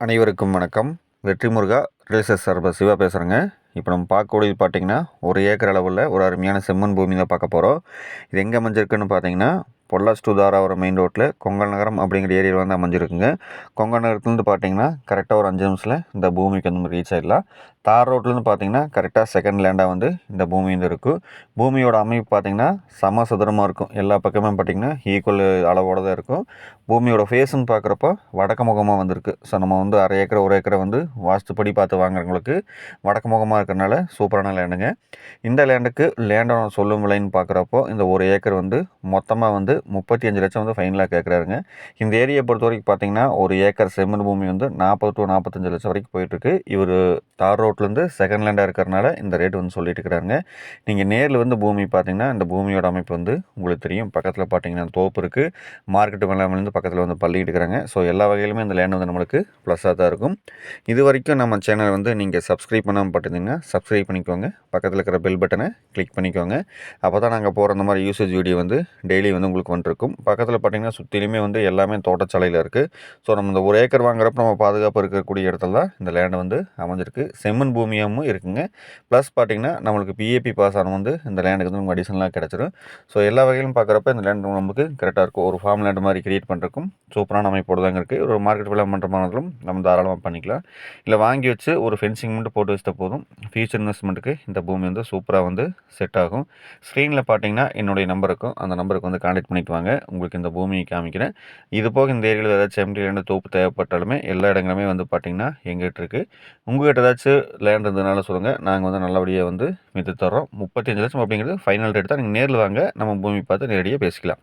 அனைவருக்கும் வணக்கம். வெற்றி முருகா ரிலேசஸ் சார்பாக சிவா பேசுகிறேங்க இப்போ நம்ம பார்க்கக்கூடியது பார்த்தீங்கன்னா ஒரு ஏக்கர் அளவில் ஒரு அருமையான செம்மண் பூமியில் பார்க்க போகிறோம் இது எங்கே அமைஞ்சிருக்குன்னு பார்த்தீங்கன்னா பொள்ளாஸ் டு மெயின் ரோட்டில் கொங்கல் நகரம் அப்படிங்கிற ஏரியாவில் வந்து அமைஞ்சிருக்குங்க. கொங்கல் நகரத்துலேருந்து பார்த்தீங்கன்னா கரெக்டாக ஒரு அஞ்சு நிமிஷத்தில் இந்த பூமிக்கு வந்து ரீச் ஆகிடலாம் தார் ரோட்லேருந்து பார்த்தீங்கன்னா கரெக்டாக செகண்ட் லேண்டாக வந்து இந்த பூமி வந்து இருக்கும் பூமியோட அமைப்பு பார்த்தீங்கன்னா சம இருக்கும். எல்லா பக்கமே பார்த்தீங்கன்னா ஈக்குவல் அளவோட தான் இருக்கும். பூமியோட ஃபேஸ்ன்னு பார்க்குறப்போ வடக்கு முகமாக வந்திருக்கு. ஸோ நம்ம வந்து அரை ஏக்கரை ஒரு ஏக்கரை வந்து வாஸ்துப்படி பார்த்து வாங்குறவங்களுக்கு வடக்கு முகமாக இருக்கிறனால சூப்பரான லேண்டுங்க இந்த லேண்டுக்கு லேண்டோட சொல்லும் விலைன்னு பார்க்குறப்போ இந்த ஒரு ஏக்கர் வந்து மொத்தமாக வந்து முப்பத்தி அஞ்சு லட்சம் வந்து ஃபைனலாக கேட்குறாருங்க இந்த ஏரியை பொறுத்த வரைக்கும் பார்த்தீங்கன்னா ஒரு ஏக்கர் செம்மண் பூமி வந்து நாற்பது டு நாற்பத்தஞ்சு லட்சம் வரைக்கும் போயிட்டுருக்கு இவர் தார் ரோட்லேருந்து செகண்ட் லேண்டாக இருக்கிறனால இந்த ரேட் வந்து சொல்லிட்டு இருக்கிறாங்க நீங்கள் நேரில் வந்து பூமி பார்த்தீங்கன்னா இந்த பூமியோட அமைப்பு வந்து உங்களுக்கு தெரியும். பக்கத்தில் பார்த்தீங்கன்னா தோப்பு இருக்குது மார்க்கெட்டு மேலாமலேருந்து பக்கத்தில் வந்து பள்ளிக்கிட்டு இருக்கிறாங்க ஸோ எல்லா வகையிலுமே இந்த லேண்ட் வந்து நம்மளுக்கு ப்ளஸ்ஸாக தான் இருக்கும். இது வரைக்கும் நம்ம சேனல் வந்து நீங்கள் சப்ஸ்கிரைப் பண்ணாமல் பார்த்தீங்கன்னா சப்ஸ்கிரைப் பண்ணிக்கோங்க. பக்கத்தில் இருக்கிற பெல் பட்டனை கிளிக் பண்ணிக்கோங்க. அப்போ தான் நாங்கள் போகிற அந்த மாதிரி யூசேஜ் வீடியோ வந்து டெய்லி வந்து உங்களுக்கு வந்துருக்கும். பக்கத்தில் பார்த்தீங்கன்னா சுற்றிலுமே வந்து எல்லாமே தோட்டச்சாலையில் இருக்குது ஸோ நம்ம இந்த ஒரு ஏக்கர் வாங்குறப்ப நம்ம பாதுகாப்பு இருக்கக்கூடிய இடத்துல தான் இந்த லேண்ட் வந்து அமைஞ்சிருக்கு. செம்மண் பூமியாகவும் இருக்குங்க. ப்ளஸ் பார்த்தீங்கன்னா நம்மளுக்கு பிஏபி பாஸ் ஆன வந்து இந்த லேண்டுக்கு வந்து நமக்கு அடிஷனலாக கிடச்சிரும். ஸோ எல்லா வகையிலும் பார்க்குறப்ப இந்த லேண்ட் நமக்கு கரெக்டாக இருக்கும். ஒரு ஃபார்ம் லேண்ட் மாதிரி கிரியேட் பண்ணுறக்கும் சூப்பரான அமைப்போடு தாங்க இருக்குது ஒரு மார்க்கெட் விலை பண்ணுறமானாலும் நம்ம தாராளமாக பண்ணிக்கலாம். இல்லை வாங்கி வச்சு ஒரு ஃபென்சிங் மட்டும் போட்டு வச்சுட்ட போதும். ஃபியூச்சர் இன்வெஸ்ட்மெண்ட்டுக்கு இந்த பூமி வந்து சூப்பராக வந்து செட் ஆகும். ஸ்க்ரீனில் பார்த்தீங்கன்னா என்னுடைய நம்பர் இருக்கும் அந்த நம்பருக்கு வந்து காண்டக்ட் பண்ணிட்டு வாங்க. உங்களுக்கு இந்த பூமியை காமிக்கிறேன். இது போக இந்த ஏரியாவில் ஏதாச்சும் எம்டி லேண்டு தோப்பு தேவைப்பட்டாலுமே எல்லா இடங்களுமே வந்து பார்த்திங்கன்னா எங்கிட்ட இருக்குது உங்கள்கிட்ட ஏதாச்சும் லேண்ட் இருந்ததுனால சொல்லுங்கள் நாங்கள் வந்து நல்லபடியாக வந்து மீட்டு தரோம் முப்பத்தஞ்சு லட்சம் அப்படிங்கிறது ஃபைனல் ரேட் தான். நீங்கள் நேரில் வாங்க. நம்ம பூமி பார்த்து நேரடியாக பேசிக்கலாம்.